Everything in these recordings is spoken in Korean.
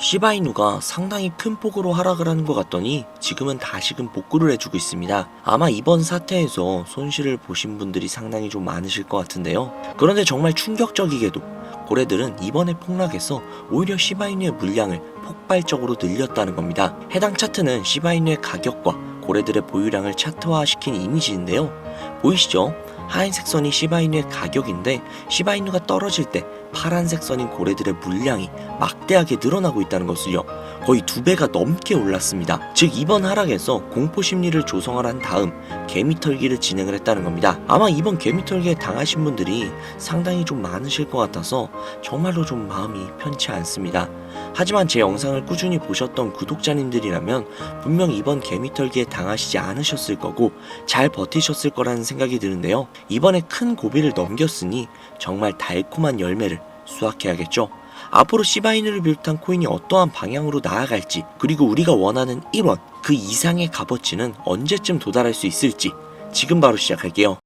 시바이누가 상당히 큰 폭으로 하락을 하는 것 같더니 지금은 다시금 복구를 해주고 있습니다. 아마 이번 사태에서 손실을 보신 분들이 상당히 좀 많으실 것 같은데요. 그런데 정말 충격적이게도 고래들은 이번에 폭락해서 오히려 시바이누의 물량을 폭발적으로 늘렸다는 겁니다. 해당 차트는 시바이누의 가격과 고래들의 보유량을 차트화시킨 이미지인데요. 보이시죠? 하얀색 선이 시바이누의 가격인데 시바이누가 떨어질 때 파란색 선인 고래들의 물량이 막대하게 늘어나고 있다는 것을요. 거의 두 배가 넘게 올랐습니다. 즉 이번 하락에서 공포 심리를 조성을 다음 개미털기를 진행을 했다는 겁니다. 아마 이번 개미털기에 당하신 분들이 상당히 좀 많으실 것 같아서 정말로 좀 마음이 편치 않습니다. 하지만 제 영상을 꾸준히 보셨던 구독자님들이라면 분명 이번 개미털기에 당하시지 않으셨을 거고 잘 버티셨을 거라는 생각이 드는데요. 이번에 큰 고비를 넘겼으니 정말 달콤한 열매를 수확해야겠죠. 앞으로 시바이누를 비롯한 코인이 어떠한 방향으로 나아갈지 그리고 우리가 원하는 1원 그 이상의 값어치는 언제쯤 도달할 수 있을지 지금 바로 시작할게요.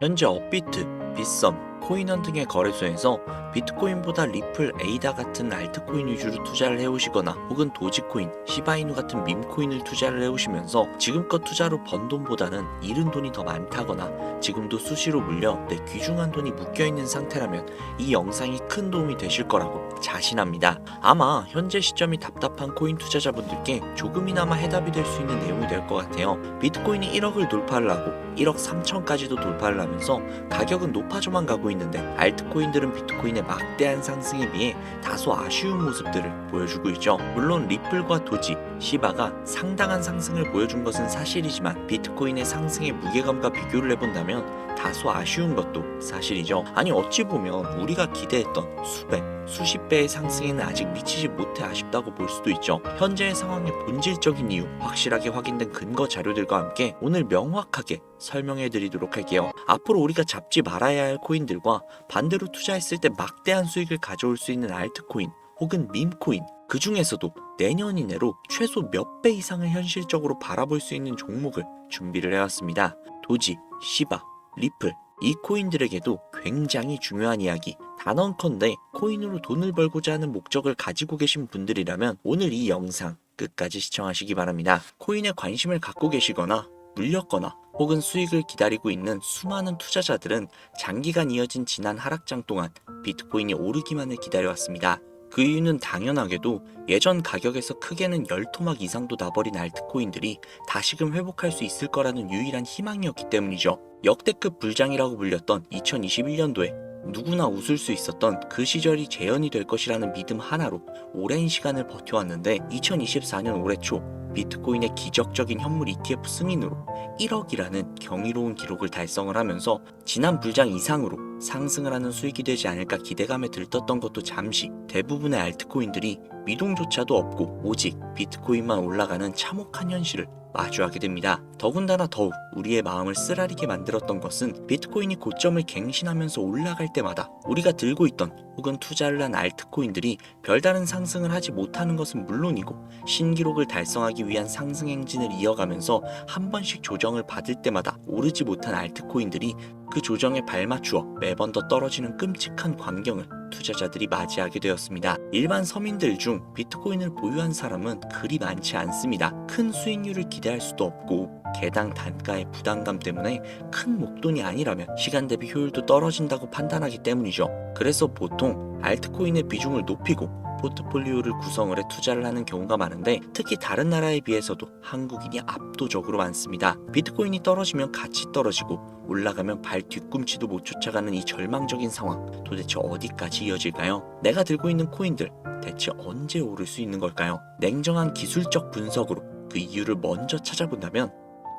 현재 업비트, 빗썸, 코인원 등의 거래소에서 비트코인보다 리플, 에이다 같은 알트코인 위주로 투자를 해오시거나 혹은 도지코인, 시바이누 같은 밈코인을 투자를 해오시면서 지금껏 투자로 번 돈보다는 잃은 돈이 더 많다거나 지금도 수시로 물려 내 귀중한 돈이 묶여있는 상태라면 이 영상이 큰 도움이 되실 거라고 자신합니다. 아마 현재 시점이 답답한 코인 투자자분들께 조금이나마 해답이 될 수 있는 내용이 될 것 같아요. 비트코인이 1억을 돌파를 하고 1억 3천까지도 돌파를 하면서 가격은 높아져만 가고 있는데 알트코인들은 비트코인의 막대한 상승에 비해 다소 아쉬운 모습들을 보여주고 있죠. 물론 리플과 도지, 시바가 상당한 상승을 보여준 것은 사실이지만 비트코인의 상승의 무게감과 비교를 해본다면 다소 아쉬운 것도 사실이죠. 아니 어찌 보면 우리가 기대했던 수백, 수십 배의 상승에는 아직 미치지 못해 아쉽다고 볼 수도 있죠. 현재의 상황의 본질적인 이유, 확실하게 확인된 근거 자료들과 함께 오늘 명확하게 설명해 드리도록 할게요. 앞으로 우리가 잡지 말아야 할 코인들과 반대로 투자했을 때막 대한 수익을 가져올 수 있는 알트코인 혹은 밈코인 그 중에서도 내년 이내로 최소 몇 배 이상을 현실적으로 바라볼 수 있는 종목을 준비를 해왔습니다. 도지, 시바, 리플 이 코인들에게도 굉장히 중요한 이야기 단언컨대 코인으로 돈을 벌고자 하는 목적을 가지고 계신 분들이라면 오늘 이 영상 끝까지 시청하시기 바랍니다. 코인에 관심을 갖고 계시거나 물렸거나 혹은 수익을 기다리고 있는 수많은 투자자들은 장기간 이어진 지난 하락장 동안 비트코인이 오르기만을 기다려왔습니다. 그 이유는 당연하게도 예전 가격에서 크게는 10토막 이상도 나버린 알트코인들이 다시금 회복할 수 있을 거라는 유일한 희망이었기 때문이죠. 역대급 불장이라고 불렸던 2021년도에 누구나 웃을 수 있었던 그 시절이 재현이 될 것이라는 믿음 하나로 오랜 시간을 버텨왔는데 2024년 올해 초 비트코인의 기적적인 현물 ETF 승인으로 1억이라는 경이로운 기록을 달성을 하면서 지난 불장 이상으로 상승을 하는 수익이 되지 않을까 기대감에 들떴던 것도 잠시 대부분의 알트코인들이 미동조차도 없고 오직 비트코인만 올라가는 참혹한 현실을 마주하게 됩니다. 더군다나 더욱 우리의 마음을 쓰라리게 만들었던 것은 비트코인이 고점을 갱신하면서 올라갈 때마다 우리가 들고 있던 혹은 투자를 한 알트코인들이 별다른 상승을 하지 못하는 것은 물론이고 신기록을 달성하기 위한 상승 행진을 이어가면서 한 번씩 조정을 받을 때마다 오르지 못한 알트코인들이 그 조정에 발맞추어 매번 더 떨어지는 끔찍한 광경을 투자자들이 맞이하게 되었습니다. 일반 서민들 중 비트코인을 보유한 사람은 그리 많지 않습니다. 큰 수익률을 기대할 수도 없고 개당 단가의 부담감 때문에 큰 목돈이 아니라면 시간 대비 효율도 떨어진다고 판단하기 때문이죠. 그래서 보통 알트코인의 비중을 높이고 포트폴리오를 구성을 해 투자를 하는 경우가 많은데 특히 다른 나라에 비해서도 한국인이 압도적으로 많습니다. 비트코인이 떨어지면 같이 떨어지고 올라가면 발 뒤꿈치도 못 쫓아가는 이 절망적인 상황 도대체 어디까지 이어질까요? 내가 들고 있는 코인들 대체 언제 오를 수 있는 걸까요? 냉정한 기술적 분석으로 그 이유를 먼저 찾아본다면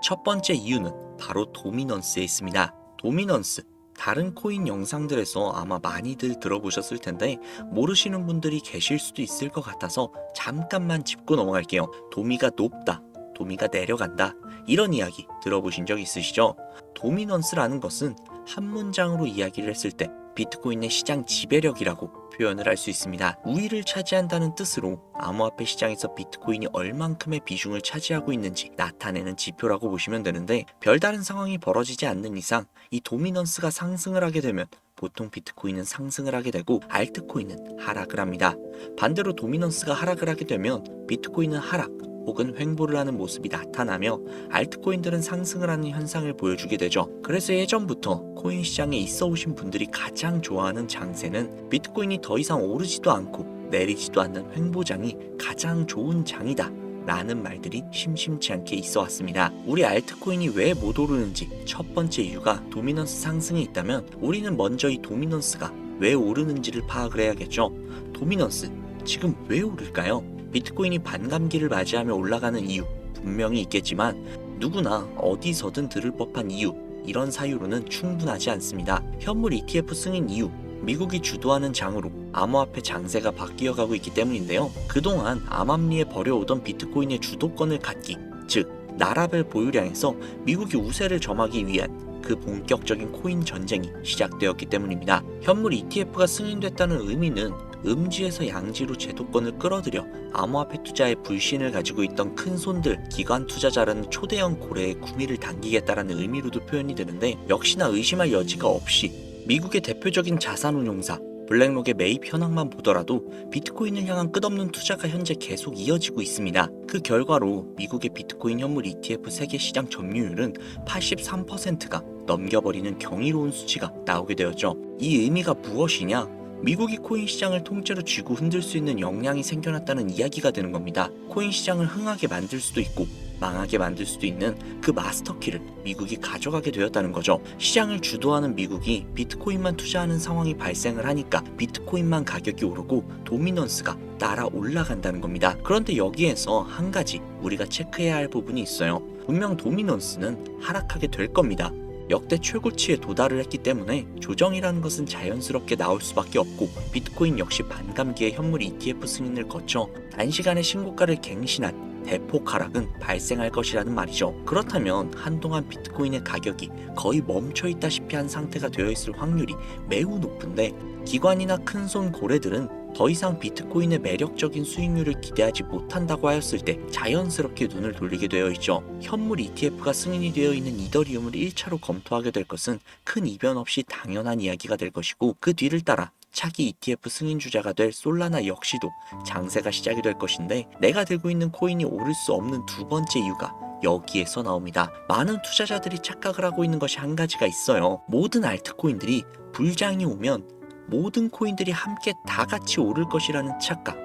첫 번째 이유는 바로 도미넌스에 있습니다. 도미넌스 다른 코인 영상들에서 아마 많이들 들어보셨을 텐데 모르시는 분들이 계실 수도 있을 것 같아서 잠깐만 짚고 넘어갈게요. 도미가 높다, 도미가 내려간다 이런 이야기 들어보신 적 있으시죠? 도미넌스라는 것은 한 문장으로 이야기를 했을 때 비트코인의 시장 지배력이라고 표현을 할 수 있습니다. 우위를 차지한다는 뜻으로 암호화폐 시장에서 비트코인이 얼만큼의 비중을 차지하고 있는지 나타내는 지표라고 보시면 되는데 별다른 상황이 벌어지지 않는 이상 이 도미넌스가 상승을 하게 되면 보통 비트코인은 상승을 하게 되고 알트코인은 하락을 합니다. 반대로 도미넌스가 하락을 하게 되면 비트코인은 하락 혹은 횡보를 하는 모습이 나타나며 알트코인들은 상승을 하는 현상을 보여주게 되죠. 그래서 예전부터 코인 시장에 있어 오신 분들이 가장 좋아하는 장세는 비트코인이 더 이상 오르지도 않고 내리지도 않는 횡보장이 가장 좋은 장이다. 라는 말들이 심심치 않게 있어 왔습니다. 우리 알트코인이 왜 못 오르는지 첫 번째 이유가 도미넌스 상승이 있다면 우리는 먼저 이 도미넌스가 왜 오르는지를 파악을 해야겠죠. 도미넌스, 지금 왜 오를까요? 비트코인이 반감기를 맞이하며 올라가는 이유 분명히 있겠지만 누구나 어디서든 들을 법한 이유 이런 사유로는 충분하지 않습니다. 현물 ETF 승인 이유 미국이 주도하는 장으로 암호화폐 장세가 바뀌어 가고 있기 때문인데요. 그동안 암암리에 버려오던 비트코인의 주도권을 갖기, 즉 나라별 보유량에서 미국이 우세를 점하기 위한 그 본격적인 코인 전쟁이 시작되었기 때문입니다. 현물 ETF가 승인됐다는 의미는 음지에서 양지로 제도권을 끌어들여 암호화폐 투자에 불신을 가지고 있던 큰 손들, 기관 투자자라는 초대형 고래의 구미를 당기겠다라는 의미로도 표현이 되는데 역시나 의심할 여지가 없이 미국의 대표적인 자산운용사 블랙록의 매입 현황만 보더라도 비트코인을 향한 끝없는 투자가 현재 계속 이어지고 있습니다. 그 결과로 미국의 비트코인 현물 ETF 세계 시장 점유율은 83%가 넘겨버리는 경이로운 수치가 나오게 되었죠. 이 의미가 무엇이냐? 미국이 코인 시장을 통째로 쥐고 흔들 수 있는 역량이 생겨났다는 이야기가 되는 겁니다. 코인 시장을 흥하게 만들 수도 있고 망하게 만들 수도 있는 그 마스터키를 미국이 가져가게 되었다는 거죠. 시장을 주도하는 미국이 비트코인만 투자하는 상황이 발생을 하니까 비트코인만 가격이 오르고 도미넌스가 따라 올라간다는 겁니다. 그런데 여기에서 한 가지 우리가 체크해야 할 부분이 있어요. 분명 도미넌스는 하락하게 될 겁니다. 역대 최고치에 도달을 했기 때문에 조정이라는 것은 자연스럽게 나올 수밖에 없고 비트코인 역시 반감기의 현물 ETF 승인을 거쳐 단시간에 신고가를 갱신한 대폭 하락은 발생할 것이라는 말이죠. 그렇다면 한동안 비트코인의 가격이 거의 멈춰 있다시피 한 상태가 되어 있을 확률이 매우 높은데 기관이나 큰 손 고래들은 더 이상 비트코인의 매력적인 수익률을 기대하지 못한다고 하였을 때 자연스럽게 눈을 돌리게 되어 있죠. 현물 ETF가 승인이 되어 있는 이더리움을 1차로 검토하게 될 것은 큰 이변 없이 당연한 이야기가 될 것이고 그 뒤를 따라 차기 ETF 승인 주자가 될 솔라나 역시도 장세가 시작이 될 것인데 내가 들고 있는 코인이 오를 수 없는 두 번째 이유가 여기에서 나옵니다. 많은 투자자들이 착각을 하고 있는 것이 한 가지가 있어요. 모든 알트코인들이 불장이 오면 모든 코인들이 함께 다 같이 오를 것이라는 착각.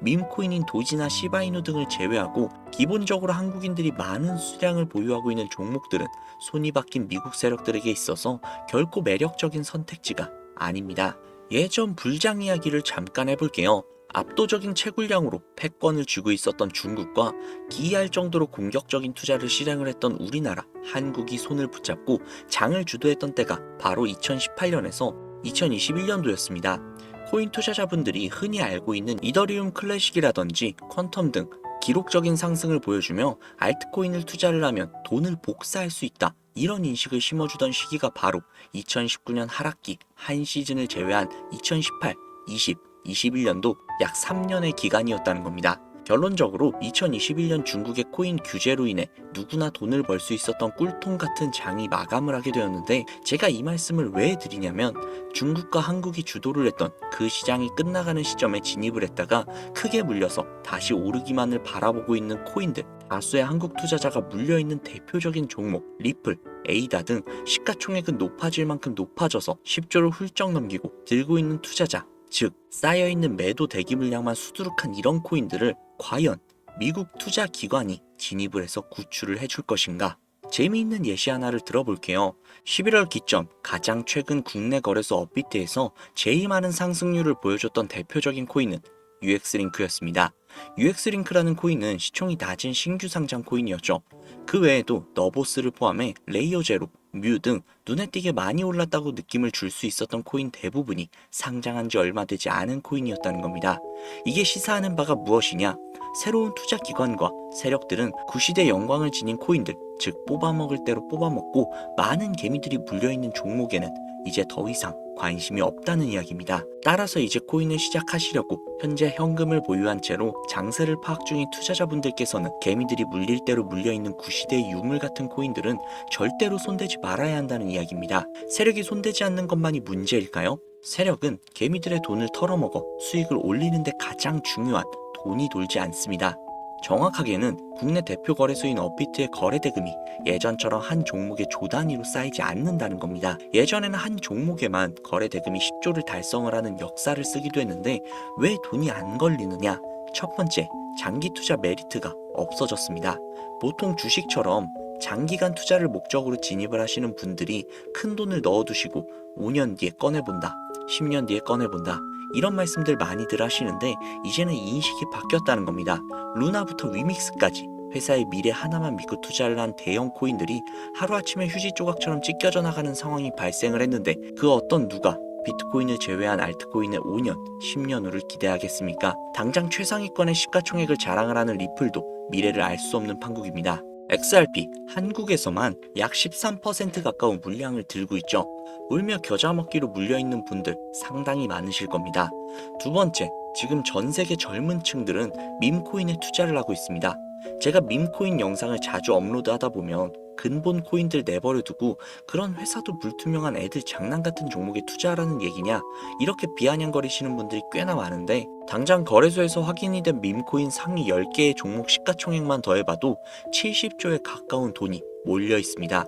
밈코인인 도지나 시바이누 등을 제외하고 기본적으로 한국인들이 많은 수량을 보유하고 있는 종목들은 손이 바뀐 미국 세력들에게 있어서 결코 매력적인 선택지가 아닙니다. 예전 불장 이야기를 잠깐 해볼게요. 압도적인 채굴량으로 패권을 쥐고 있었던 중국과 기이할 정도로 공격적인 투자를 실행을 했던 우리나라, 한국이 손을 붙잡고 장을 주도했던 때가 바로 2018년에서 2021년도였습니다. 코인 투자자분들이 흔히 알고 있는 이더리움 클래식이라든지 퀀텀 등 기록적인 상승을 보여주며 알트코인을 투자를 하면 돈을 복사할 수 있다. 이런 인식을 심어주던 시기가 바로 2019년 하락기 한 시즌을 제외한 2018, 20, 21년도 약 3년의 기간이었다는 겁니다. 결론적으로 2021년 중국의 코인 규제로 인해 누구나 돈을 벌 수 있었던 꿀통 같은 장이 마감을 하게 되었는데 제가 이 말씀을 왜 드리냐면 중국과 한국이 주도를 했던 그 시장이 끝나가는 시점에 진입을 했다가 크게 물려서 다시 오르기만을 바라보고 있는 코인들 다수의 한국 투자자가 물려있는 대표적인 종목 리플, 에이다 등 시가총액은 높아질 만큼 높아져서 10조를 훌쩍 넘기고 들고 있는 투자자 즉 쌓여있는 매도 대기 물량만 수두룩한 이런 코인들을 과연 미국 투자 기관이 진입을 해서 구출을 해줄 것인가? 재미있는 예시 하나를 들어볼게요. 11월 기점 가장 최근 국내 거래소 업비트에서 제일 많은 상승률을 보여줬던 대표적인 코인은 UX링크였습니다. UX링크라는 코인은 시총이 낮은 신규 상장 코인이었죠. 그 외에도 너보스를 포함해 레이어 제로, 뮤 등 눈에 띄게 많이 올랐다고 느낌을 줄 수 있었던 코인 대부분이 상장한 지 얼마 되지 않은 코인이었다는 겁니다. 이게 시사하는 바가 무엇이냐? 새로운 투자 기관과 세력들은 구시대 영광을 지닌 코인들, 즉 뽑아먹을 대로 뽑아먹고 많은 개미들이 물려있는 종목에는 이제 더 이상 관심이 없다는 이야기입니다. 따라서 이제 코인을 시작하시려고 현재 현금을 보유한 채로 장세를 파악 중인 투자자분들께서는 개미들이 물릴 대로 물려있는 구시대의 유물 같은 코인들은 절대로 손대지 말아야 한다는 이야기입니다. 세력이 손대지 않는 것만이 문제일까요? 세력은 개미들의 돈을 털어먹어 수익을 올리는데 가장 중요한 돈이 돌지 않습니다. 정확하게는 국내 대표 거래소인 업비트의 거래 대금이 예전처럼 한 종목의 조 단위로 쌓이지 않는다는 겁니다. 예전에는 한 종목에만 거래 대금이 10조를 달성을 하는 역사를 쓰기도 했는데 왜 돈이 안 걸리느냐? 첫 번째, 장기 투자 메리트가 없어졌습니다. 보통 주식처럼 장기간 투자를 목적으로 진입을 하시는 분들이 큰 돈을 넣어두시고 5년 뒤에 꺼내본다, 10년 뒤에 꺼내본다, 이런 말씀들 많이들 하시는데 이제는 인식이 바뀌었다는 겁니다. 루나부터 위믹스까지 회사의 미래 하나만 믿고 투자를 한 대형 코인들이 하루아침에 휴지 조각처럼 찢겨져 나가는 상황이 발생을 했는데 그 어떤 누가 비트코인을 제외한 알트코인의 5년, 10년 후를 기대하겠습니까? 당장 최상위권의 시가총액을 자랑을 하는 리플도 미래를 알 수 없는 판국입니다. XRP 한국에서만 약 13% 가까운 물량을 들고 있죠. 울며 겨자 먹기로 물려 있는 분들 상당히 많으실 겁니다. 두 번째, 지금 전 세계 젊은 층들은 밈코인에 투자를 하고 있습니다. 제가 밈코인 영상을 자주 업로드하다 보면 근본 코인들 내버려 두고 그런 회사도 불투명한 애들 장난 같은 종목에 투자하라는 얘기냐 이렇게 비아냥거리시는 분들이 꽤나 많은데 당장 거래소에서 확인이 된 밈코인 상위 10개의 종목 시가총액만 더해봐도 70조에 가까운 돈이 몰려 있습니다.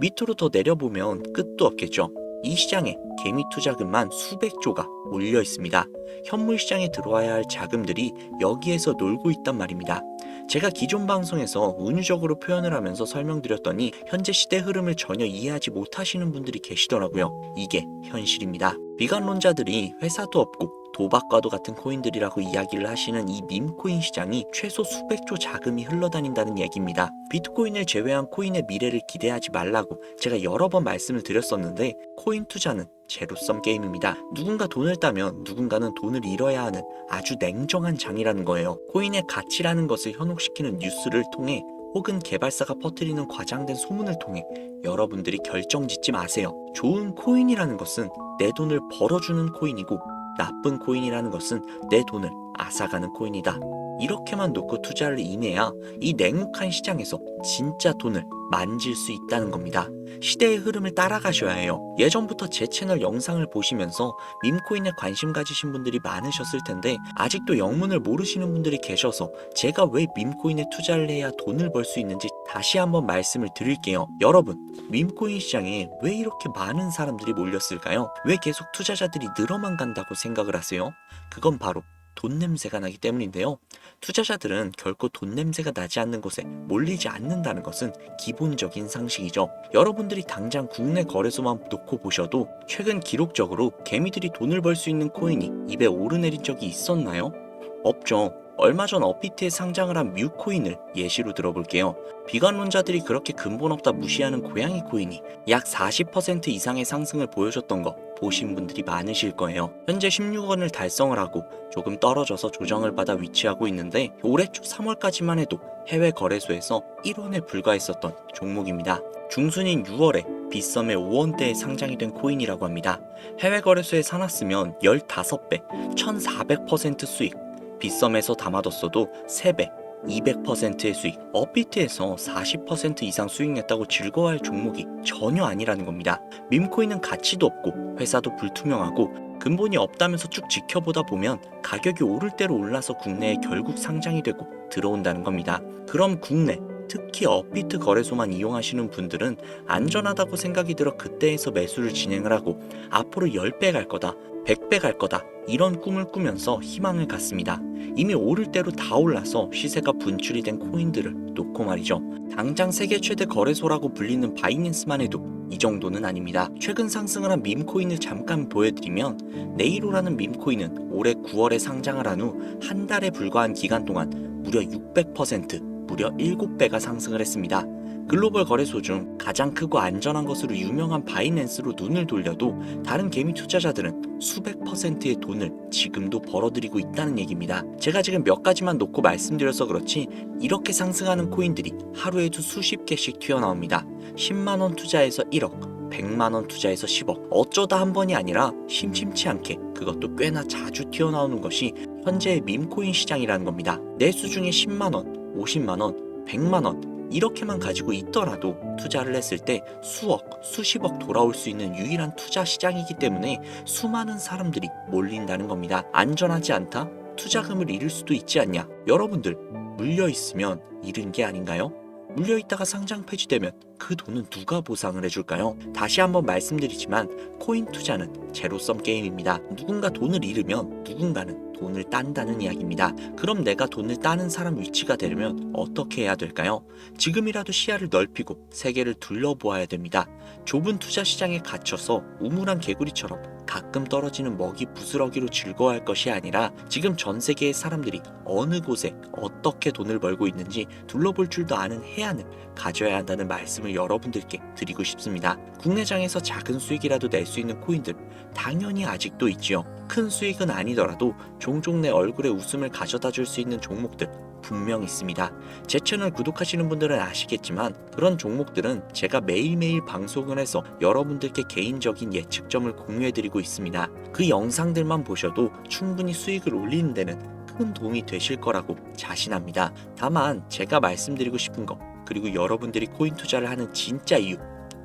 밑으로 더 내려보면 끝도 없겠죠. 이 시장에 개미 투자금만 수백조가 몰려 있습니다. 현물 시장에 들어와야 할 자금들이 여기에서 놀고 있단 말입니다. 제가 기존 방송에서 은유적으로 표현을 하면서 설명드렸더니 현재 시대 흐름을 전혀 이해하지 못하시는 분들이 계시더라고요. 이게 현실입니다. 비관론자들이 회사도 없고 도박과도 같은 코인들이라고 이야기를 하시는 이 밈코인 시장이 최소 수백조 자금이 흘러다닌다는 얘기입니다. 비트코인을 제외한 코인의 미래를 기대하지 말라고 제가 여러 번 말씀을 드렸었는데 코인 투자는 제로섬 게임입니다. 누군가 돈을 따면 누군가는 돈을 잃어야 하는 아주 냉정한 장이라는 거예요. 코인의 가치라는 것을 현혹시키는 뉴스를 통해 혹은 개발사가 퍼뜨리는 과장된 소문을 통해 여러분들이 결정 짓지 마세요. 좋은 코인이라는 것은 내 돈을 벌어주는 코인이고 나쁜 코인이라는 것은 내 돈을 앗아가는 코인이다. 이렇게만 놓고 투자를 임해야 이 냉혹한 시장에서 진짜 돈을 만질 수 있다는 겁니다. 시대의 흐름을 따라가셔야 해요. 예전부터 제 채널 영상을 보시면서 밈코인에 관심 가지신 분들이 많으셨을 텐데 아직도 영문을 모르시는 분들이 계셔서 제가 왜 밈코인에 투자를 해야 돈을 벌 수 있는지 다시 한번 말씀을 드릴게요. 여러분, 밈코인 시장에 왜 이렇게 많은 사람들이 몰렸을까요? 왜 계속 투자자들이 늘어만 간다고 생각을 하세요? 그건 바로 돈 냄새가 나기 때문인데요. 투자자들은 결코 돈 냄새가 나지 않는 곳에 몰리지 않는다는 것은 기본적인 상식이죠. 여러분들이 당장 국내 거래소만 놓고 보셔도 최근 기록적으로 개미들이 돈을 벌 수 있는 코인이 입에 오르내린 적이 있었나요? 없죠. 얼마 전 업비트에 상장을 한 뮤코인을 예시로 들어볼게요. 비관론자들이 그렇게 근본 없다 무시하는 고양이 코인이 약 40% 이상의 상승을 보여줬던 거 보신 분들이 많으실 거예요. 현재 16원을 달성을 하고 조금 떨어져서 조정을 받아 위치하고 있는데 올해 초 3월까지만 해도 해외 거래소에서 1원에 불과했었던 종목입니다. 중순인 6월에 빗썸의 5원대에 상장이 된 코인이라고 합니다. 해외 거래소에 사놨으면 15배, 1400% 수익, 빗썸에서 담아뒀어도 3배, 200%의 수익, 업비트에서 40% 이상 수익 냈다고 즐거워할 종목이 전혀 아니라는 겁니다. 밈코인은 가치도 없고 회사도 불투명하고 근본이 없다면서 쭉 지켜보다 보면 가격이 오를 대로 올라서 국내에 결국 상장이 되고 들어온다는 겁니다. 그럼 국내 특히 업비트 거래소만 이용하시는 분들은 안전하다고 생각이 들어 그때에서 매수를 진행을 하고 앞으로 10배 갈 거다, 100배 갈 거다 이런 꿈을 꾸면서 희망을 갖습니다. 이미 오를 대로 다 올라서 시세가 분출이 된 코인들을 놓고 말이죠. 당장 세계 최대 거래소라고 불리는 바이낸스만 해도 이 정도는 아닙니다. 최근 상승을 한 밈코인을 잠깐 보여드리면 네이로라는 밈코인은 올해 9월에 상장을 한 후 한 달에 불과한 기간 동안 무려 600% 무려 7배가 상승을 했습니다. 글로벌 거래소 중 가장 크고 안전한 것으로 유명한 바이낸스로 눈을 돌려도 다른 개미 투자자들은 수백 퍼센트의 돈을 지금도 벌어들이고 있다는 얘기입니다. 제가 지금 몇 가지만 놓고 말씀드려서 그렇지 이렇게 상승하는 코인들이 하루에도 수십 개씩 튀어나옵니다. 10만원 투자해서 1억, 100만원 투자해서 10억. 어쩌다 한 번이 아니라 심심치 않게 그것도 꽤나 자주 튀어나오는 것이 현재의 밈코인 시장이라는 겁니다. 내 수 중에 10만원, 50만원, 100만원, 이렇게만 가지고 있더라도 투자를 했을 때 수억, 수십억 돌아올 수 있는 유일한 투자 시장이기 때문에 수많은 사람들이 몰린다는 겁니다. 안전하지 않다? 투자금을 잃을 수도 있지 않냐? 여러분들, 물려 있으면 잃은 게 아닌가요? 물려 있다가 상장 폐지되면 그 돈은 누가 보상을 해줄까요? 다시 한번 말씀드리지만 코인 투자는 제로섬 게임입니다. 누군가 돈을 잃으면 누군가는 돈을 딴다는 이야기입니다. 그럼 내가 돈을 따는 사람 위치가 되려면 어떻게 해야 될까요? 지금이라도 시야를 넓히고 세계를 둘러보아야 됩니다. 좁은 투자 시장에 갇혀서 우물한 개구리처럼 가끔 떨어지는 먹이 부스러기로 즐거워할 것이 아니라 지금 전 세계의 사람들이 어느 곳에 어떻게 돈을 벌고 있는지 둘러볼 줄도 아는 해안을 가져야 한다는 말씀을 여러분들께 드리고 싶습니다. 국내장에서 작은 수익이라도 낼 수 있는 코인들 당연히 아직도 있지요. 큰 수익은 아니더라도 종종 내 얼굴에 웃음을 가져다 줄 수 있는 종목들 분명 있습니다. 제 채널 구독하시는 분들은 아시겠지만 그런 종목들은 제가 매일매일 방송을 해서 여러분들께 개인적인 예측점을 공유해드리고 있습니다. 그 영상들만 보셔도 충분히 수익을 올리는 데는 큰 도움이 되실 거라고 자신합니다. 다만 제가 말씀드리고 싶은 거 그리고 여러분들이 코인 투자를 하는 진짜 이유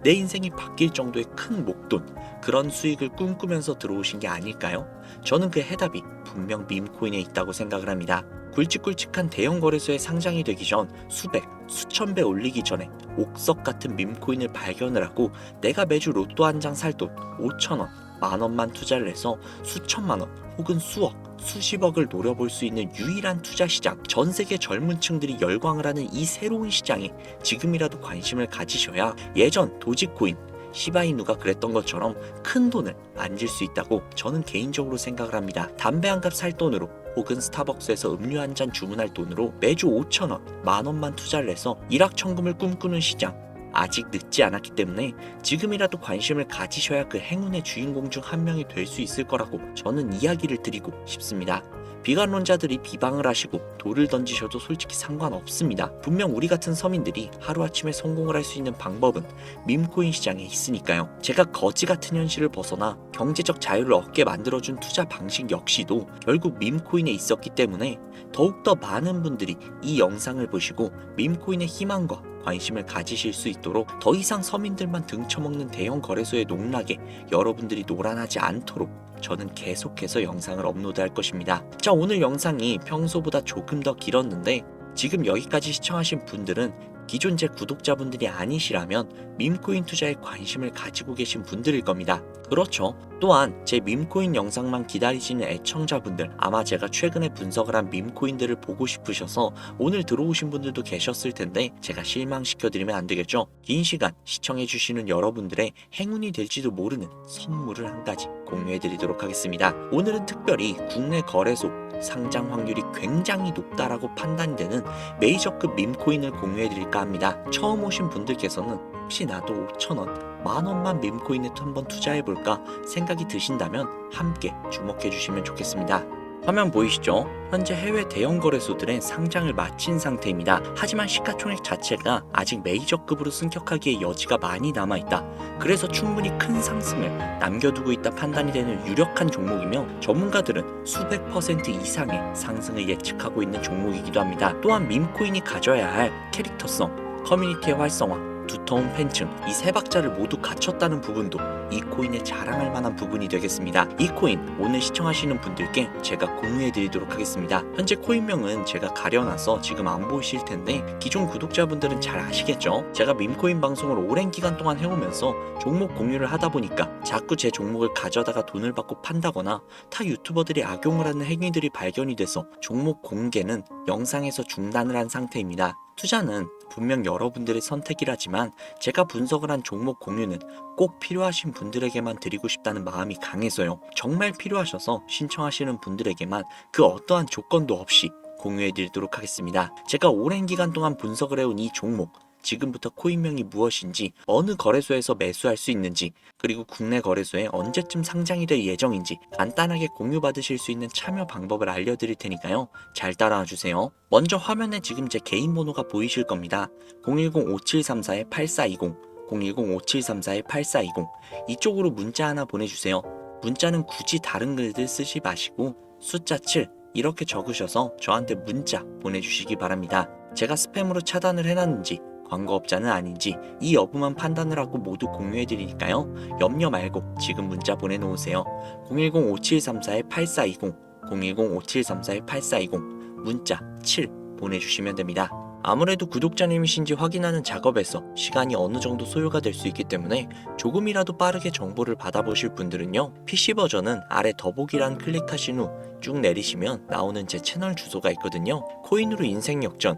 내 인생이 바뀔 정도의 큰 목돈 그런 수익을 꿈꾸면서 들어오신 게 아닐까요? 저는 그 해답이 분명 밈코인에 있다고 생각을 합니다. 굵직굵직한 대형 거래소에 상장이 되기 전 수백, 수천 배 올리기 전에 옥석 같은 밈코인을 발견을 하고 내가 매주 로또 한 장 살 돈 5천 원, 만 원만 투자를 해서 수천만 원 혹은 수억, 수십억을 노려볼 수 있는 유일한 투자 시장, 전 세계 젊은 층들이 열광을 하는 이 새로운 시장에 지금이라도 관심을 가지셔야 예전 도지코인, 시바이누가 그랬던 것처럼 큰 돈을 만질 수 있다고 저는 개인적으로 생각을 합니다. 담배 한 갑 살 돈으로 혹은 스타벅스에서 음료 한 잔 주문할 돈으로 매주 5천 원, 만 원만 투자를 해서 일확천금을 꿈꾸는 시장. 아직 늦지 않았기 때문에 지금이라도 관심을 가지셔야 그 행운의 주인공 중 한 명이 될 수 있을 거라고 저는 이야기를 드리고 싶습니다. 비관론자들이 비방을 하시고 돌을 던지셔도 솔직히 상관없습니다. 분명 우리 같은 서민들이 하루아침에 성공을 할 수 있는 방법은 밈코인 시장에 있으니까요. 제가 거지 같은 현실을 벗어나 경제적 자유를 얻게 만들어준 투자 방식 역시도 결국 밈코인에 있었기 때문에 더욱더 많은 분들이 이 영상을 보시고 밈코인의 희망과 관심을 가지실 수 있도록 더 이상 서민들만 등쳐먹는 대형 거래소의 농락에 여러분들이 노란하지 않도록 저는 계속해서 영상을 업로드할 것입니다. 자, 오늘 영상이 평소보다 조금 더 길었는데 지금 여기까지 시청하신 분들은 기존 제 구독자분들이 아니시라면 밈코인 투자에 관심을 가지고 계신 분들일 겁니다. 그렇죠. 또한 제 밈코인 영상만 기다리시는 애청자분들 아마 제가 최근에 분석을 한 밈코인들을 보고 싶으셔서 오늘 들어오신 분들도 계셨을 텐데 제가 실망시켜드리면 안 되겠죠. 긴 시간 시청해주시는 여러분들의 행운이 될지도 모르는 선물을 한 가지 공유해드리도록 하겠습니다. 오늘은 특별히 국내 거래소 상장 확률이 굉장히 높다라고 판단되는 메이저급 밈코인을 공유해드릴까 합니다. 처음 오신 분들께서는 혹시 나도 5천원, 만원만 밈코인에 한번 투자해볼까 생각이 드신다면 함께 주목해주시면 좋겠습니다. 화면 보이시죠? 현재 해외 대형 거래소들은 상장을 마친 상태입니다. 하지만 시가총액 자체가 아직 메이저급으로 승격하기에 여지가 많이 남아있다. 그래서 충분히 큰 상승을 남겨두고 있다 판단이 되는 유력한 종목이며 전문가들은 수백 퍼센트 이상의 상승을 예측하고 있는 종목이기도 합니다. 또한 밈코인이 가져야 할 캐릭터성, 커뮤니티의 활성화, 두터운 팬층 이 세 박자를 모두 갖췄다는 부분도 이 코인에 자랑할 만한 부분이 되겠습니다. 이 코인 오늘 시청하시는 분들께 제가 공유해 드리도록 하겠습니다. 현재 코인명은 제가 가려놔서 지금 안 보이실 텐데 기존 구독자분들은 잘 아시겠죠? 제가 밈코인 방송을 오랜 기간 동안 해오면서 종목 공유를 하다 보니까 자꾸 제 종목을 가져다가 돈을 받고 판다거나 타 유튜버들이 악용을 하는 행위들이 발견이 돼서 종목 공개는 영상에서 중단을 한 상태입니다. 투자는 분명 여러분들의 선택이라지만 제가 분석을 한 종목 공유는 꼭 필요하신 분들에게만 드리고 싶다는 마음이 강해서요. 정말 필요하셔서 신청하시는 분들에게만 그 어떠한 조건도 없이 공유해 드리도록 하겠습니다. 제가 오랜 기간 동안 분석을 해온 이 종목 지금부터 코인명이 무엇인지, 어느 거래소에서 매수할 수 있는지, 그리고 국내 거래소에 언제쯤 상장이 될 예정인지 간단하게 공유받으실 수 있는 참여 방법을 알려드릴 테니까요. 잘 따라와 주세요. 먼저 화면에 지금 제 개인 번호가 보이실 겁니다. 010-5734-8420 010-5734-8420 이쪽으로 문자 하나 보내주세요. 문자는 굳이 다른 글들 쓰지 마시고 숫자 7 이렇게 적으셔서 저한테 문자 보내주시기 바랍니다. 제가 스팸으로 차단을 해놨는지 광고업자는 아닌지 이 여부만 판단을 하고 모두 공유해드리니까요. 염려 말고 지금 문자 보내놓으세요. 010-5734-8420 010-5734-8420 문자 7 보내주시면 됩니다. 아무래도 구독자님이신지 확인하는 작업에서 시간이 어느 정도 소요가 될 수 있기 때문에 조금이라도 빠르게 정보를 받아보실 분들은요. PC 버전은 아래 더보기란 클릭하신 후 쭉 내리시면 나오는 제 채널 주소가 있거든요. 코인으로 인생 역전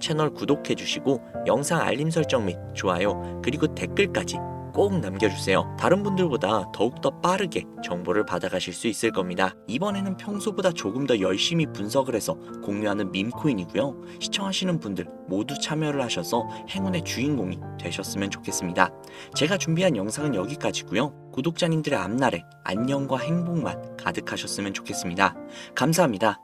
채널 구독해 주시고 영상 알림 설정 및 좋아요 그리고 댓글까지 꼭 남겨주세요. 다른 분들보다 더욱더 빠르게 정보를 받아가실 수 있을 겁니다. 이번에는 평소보다 조금 더 열심히 분석을 해서 공유하는 밈코인이고요. 시청하시는 분들 모두 참여를 하셔서 행운의 주인공이 되셨으면 좋겠습니다. 제가 준비한 영상은 여기까지고요. 구독자님들의 앞날에 안녕과 행복만 가득하셨으면 좋겠습니다. 감사합니다.